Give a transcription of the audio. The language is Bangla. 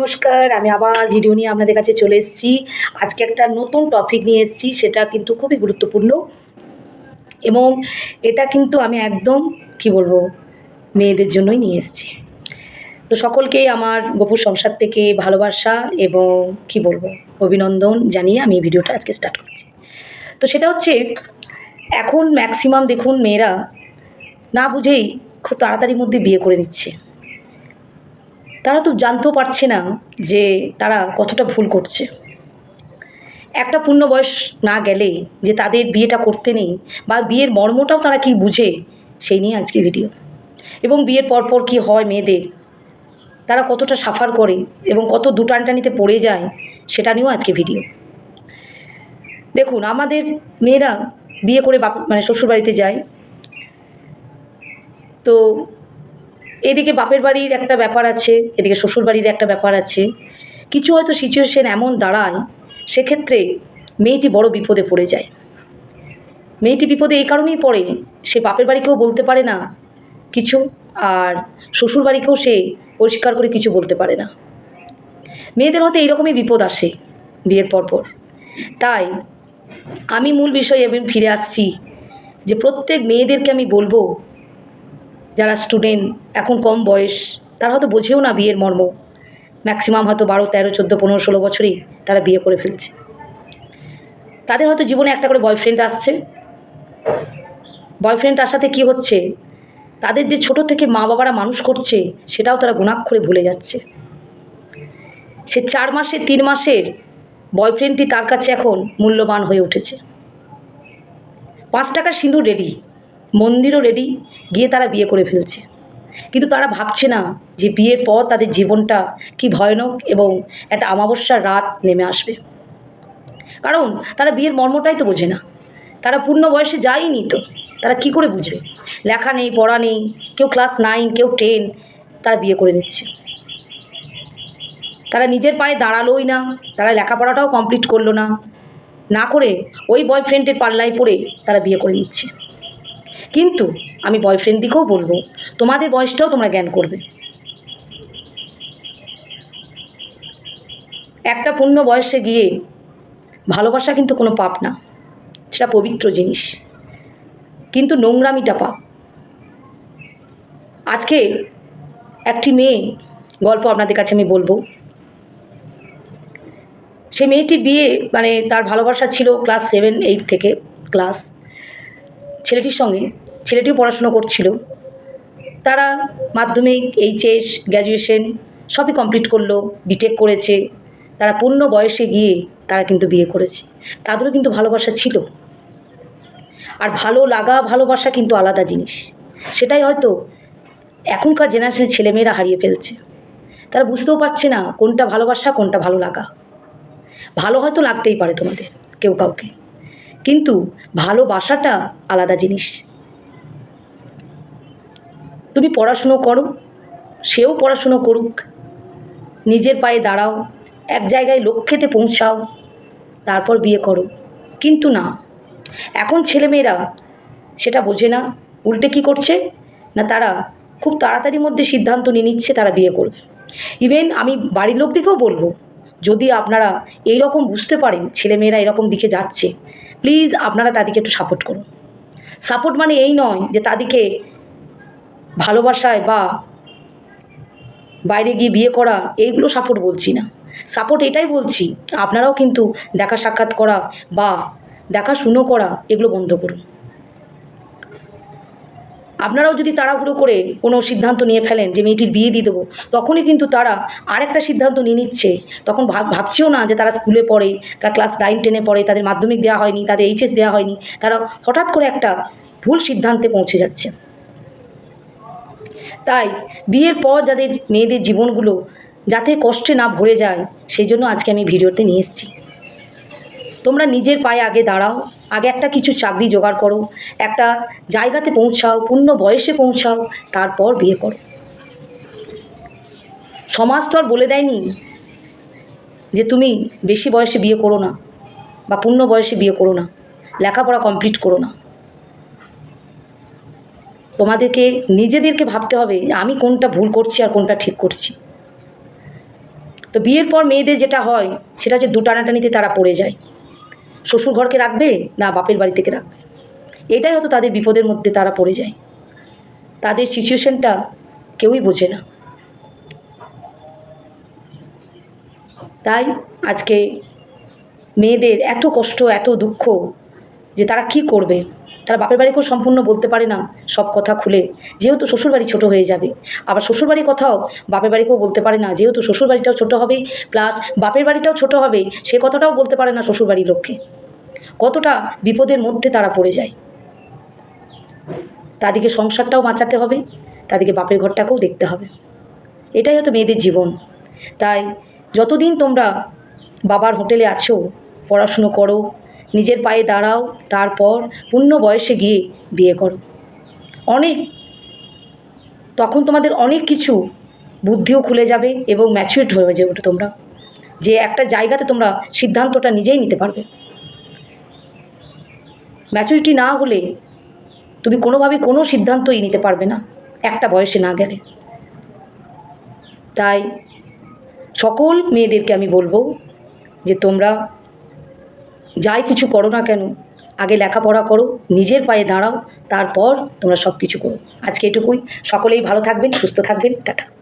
নমস্কার, আমি আবার ভিডিও নিয়ে আপনাদের কাছে চলে এসেছি। আজকে একটা নতুন টপিক নিয়ে এসেছি, সেটা কিন্তু খুবই গুরুত্বপূর্ণ। এবং এটা কিন্তু আমি একদম, কি বলব, মেয়েদের জন্যই নিয়ে এসেছি। তো সকলকেই আমার গোপুর সংসার থেকে ভালোবাসা এবং, কি বলব, অভিনন্দন জানিয়ে আমি ভিডিওটা আজকে স্টার্ট করছি। তো সেটা হচ্ছে, এখন ম্যাক্সিমাম দেখুন মেয়েরা না বুঝেই খুব তাড়াতাড়ির মধ্যে বিয়ে করে নিচ্ছে। তারা তো জানতেও পারছে না যে তারা কতটা ভুল করছে। একটা পূর্ণ বয়স না গেলে যে তাদের বিয়েটা করতে নেই বা বিয়ের মর্মটাও তারা কি বুঝে, সেই নিয়ে আজকে ভিডিও এবং বিয়ের পরপর কি হয় মেয়েদের, তারা কতটা সাফার করে এবং কত দুটানটানিতে পড়ে যায়, সেটা নিয়েও আজকে ভিডিও দেখুন, আমাদের মেয়েরা বিয়ে করে বাপ মানে শ্বশুরবাড়িতে যায়। তো এদিকে বাপের বাড়ির একটা ব্যাপার আছে, এদিকে শ্বশুর বাড়ির একটা ব্যাপার আছে। কিছু হয়তো সিচুয়েশন এমন দাঁড়ায়, সেক্ষেত্রে মেয়েটি বড় বিপদে পড়ে যায়। মেয়েটি বিপদে এই কারণেই পড়ে, সে বাপের বাড়িকেও বলতে পারে না কিছু, আর শ্বশুর বাড়িকেও সে পরিষ্কার করে কিছু বলতে পারে না। মেয়েদের হয়তো এইরকমই বিপদ আসে বিয়ের পরপর তাই আমি মূল বিষয়ে ফিরে আসছি যে প্রত্যেক মেয়েদেরকে আমি বলব যারা স্টুডেন্ট, এখন কম বয়স, তারা হয়তো বোঝেও না বিয়ের মর্ম। ম্যাক্সিমাম হয়তো বারো, তেরো, চোদ্দ, পনেরো, ষোলো বছরেই তারা বিয়ে করে ফেলছে। তাদের হয়তো জীবনে একটা করে বয়ফ্রেন্ড আসছে। বয়ফ্রেন্ড আসাতে কি হচ্ছে? তাদের যে ছোট থেকে মা বাবারা মানুষ করছে, সেটাও তারা গুণাক্ষরে ভুলে যাচ্ছে। সে চার মাসের তিন মাসের বয়ফ্রেন্ডটি তার কাছে এখন মূল্যবান হয়ে উঠেছে। পাঁচ টাকার সিঁদুর রেডি মন্দিরও রেডি গিয়ে তারা বিয়ে করে ফেলছে। কিন্তু তারা ভাবছে না যে বিয়ের পর তাদের জীবনটা কি ভয়ানক এবং একটা অমাবস্যার রাত নেমে আসবে। কারণ তারা বিয়ের মর্মটাই তো বোঝে না। তারা পূর্ণ বয়সে যায়নি তো। তারা কি করে বুঝবে? লেখা নেই, পড়া নেই, কেউ ক্লাস নাইন কেউ টেন তারা বিয়ে করে নিচ্ছে। তারা নিজের পায়ে দাঁড়ালোই না, তারা লেখাপড়াটাও কমপ্লিট করল না। না করে ওই বয়ফ্রেন্ডের পাল্লায় পড়ে তারা বিয়ে করে নিচ্ছে। কিন্তু আমি বয়ফ্রেন্ড দিকেও বলব, তোমাদের বয়সটাও তোমরা জ্ঞান করবে। একটা পূর্ণ বয়সে গিয়ে ভালোবাসা কিন্তু কোনো পাপ না, সেটা পবিত্র জিনিস। কিন্তু নোংরামিটা পাপ। আজকে একটি মেয়ে, গল্প আপনাদের কাছে আমি বলব। সে মেয়েটির বিয়ে মানে তার ভালোবাসা ছিল ক্লাস সেভেন এইট থেকে ক্লাস ছেলেটির সঙ্গে, ছেলেটিও পড়াশুনো করছিল। তারা মাধ্যমিক, এইচএস গ্র্যাজুয়েশন সবই কমপ্লিট করল বিটেক করেছে। তারা পূর্ণ বয়সে গিয়ে তারা কিন্তু বিয়ে করেছে। তাদেরও কিন্তু ভালোবাসা ছিল। আর ভালো লাগা, ভালোবাসা কিন্তু আলাদা জিনিস। সেটাই হয়তো এখনকার জেনারেশনের ছেলেমেয়েরা হারিয়ে ফেলছে। তারা বুঝতেও পারছে না কোনটা ভালোবাসা, কোনটা ভালো লাগা। ভালো হয়তো লাগতেই পারে তোমাদের, কেউ কাউকে। কিন্তু ভালোবাসাটা আলাদা জিনিস। তুমি পড়াশুনো করো, সেও পড়াশুনো করুক। নিজের পায়ে দাঁড়াও, এক জায়গায় লক্ষ্যেতে পৌঁছাও, তারপর বিয়ে করো। কিন্তু না, এখন ছেলেমেয়েরা সেটা বোঝে না, উল্টে কি করছে? না তারা খুব তাড়াতাড়ির মধ্যে সিদ্ধান্ত নিয়ে নিচ্ছে তারা বিয়ে করবে। ইভেন আমি বাড়ির লোকদিকেও বলব, যদি আপনারা এই রকম বুঝতে পারেন, ছেলেমেয়েরা এরকম দিকে যাচ্ছে প্লিজ আপনারা তাদেরকে একটু সাপোর্ট করুন। সাপোর্ট মানে এই নয় যে তাদেরকে ভালোবাসায় বা বাইরে গিয়ে বিয়ে করা, এইগুলো সাপোর্ট বলছি না। সাপোর্ট এটাই বলছি, আপনারাও কিন্তু দেখা সাক্ষাৎ করা বা দেখা শুনো করা, এগুলো বন্ধ করুন। আপনারাও যদি তাড়াহুড়ো করে কোনো সিদ্ধান্ত নিয়ে ফেলেন যে মেয়েটির বিয়ে দিয়ে দেবো, তখনই কিন্তু তারা আরেকটা সিদ্ধান্ত নিয়ে নিচ্ছে। তখন ভাব, ভাবছেও না যে তারা স্কুলে পড়ে, তারা ক্লাস নাইন, টেনে পড়ে, তাদের মাধ্যমিক দেওয়া হয়নি, তাদের এইচএস দেওয়া হয়নি, তারা হঠাৎ করে একটা ভুল সিদ্ধান্তে পৌঁছে যাচ্ছে। তাই বিয়ের পর যাদের মেয়েদের জীবনগুলো যাতে কষ্টে না ভরে যায়, সেই জন্য আজকে আমি ভিডিওতে নিয়ে এসেছি। তোমরা নিজের পায়ে আগে দাঁড়াও আগে একটা কিছু চাকরি জোগাড় করো, একটা জায়গাতে পৌঁছাও, পূর্ণ বয়সে পৌঁছাও, তারপর বিয়ে করো। সমাজ তো আর বলে দেয়নি যে তুমি বেশি বয়সে বিয়ে করো না বা পূর্ণ বয়সে বিয়ে করো না, লেখাপড়া কমপ্লিট করো না। তোমাদেরকে, নিজেদেরকে ভাবতে হবে আমি কোনটা ভুল করছি আর কোনটা ঠিক করছি। তো বিয়ের পর মেয়েদের যেটা হয়, সেটা হচ্ছে দুটানাটানিতে তারা পড়ে যায়। শ্বশুর ঘরকে রাখবে না বাপের বাড়ি থেকে রাখবে? এটাই হয়তো তাদের বিপদের মধ্যে তারা পড়ে যায়। তাদের সিচুয়েশনটা কেউই বোঝে না। তাই আজকে মেয়েদের এত কষ্ট, এত দুঃখ যে তারা কি করবে? তারা বাপের বাড়িকেও সম্পূর্ণ বলতে পারে না, সব কথা খুলে। যেহেতু শ্বশুরবাড়ি ছোট হয়ে যাবে। আবার শ্বশুরবাড়ির কথাও বাপের বাড়িকেও বলতে পারে না। যেহেতু শ্বশুরবাড়িটাও ছোট হবে প্লাস বাপের বাড়িটাও ছোট হবে, সে কথাটাও বলতে পারে না শ্বশুরবাড়ির লোককে। কতটা বিপদের মধ্যে তারা পড়ে যায়। তাদেরকে সংসারটাও বাঁচাতে হবে তাদেরকে বাপের ঘরটাকেও দেখতে হবে। এটাই হয়তো মেয়েদের জীবন। তাই যতদিন তোমরা বাবার হোটেলে আছো, পড়াশুনো করো নিজের পায়ে দাঁড়াও, তারপর পূর্ণ বয়সে গিয়ে বিয়ে করো। অনেক, তখন তোমাদের অনেক কিছু বুদ্ধিও খুলে যাবে এবং ম্যাচুরেট হয়ে যাবে ওটা তোমরা। যে একটা জায়গাতে তোমরা সিদ্ধান্তটা নিজেই নিতে পারবে। ম্যাচুরিটি না হলে তুমি কোনোভাবে কোনো সিদ্ধান্তই নিতে পারবে না, একটা বয়সে না গেলে। তাই সকল মেয়েদেরকে আমি বলব যে তোমরা যাই কিছু করো না কেন, আগে লেখাপড়া করো, নিজের পায়ে দাঁড়াও, তারপর তোমরা সব কিছু করো। আজকে এটুকুই। সকলেই ভালো থাকবেন, সুস্থ থাকবেন। টাটা।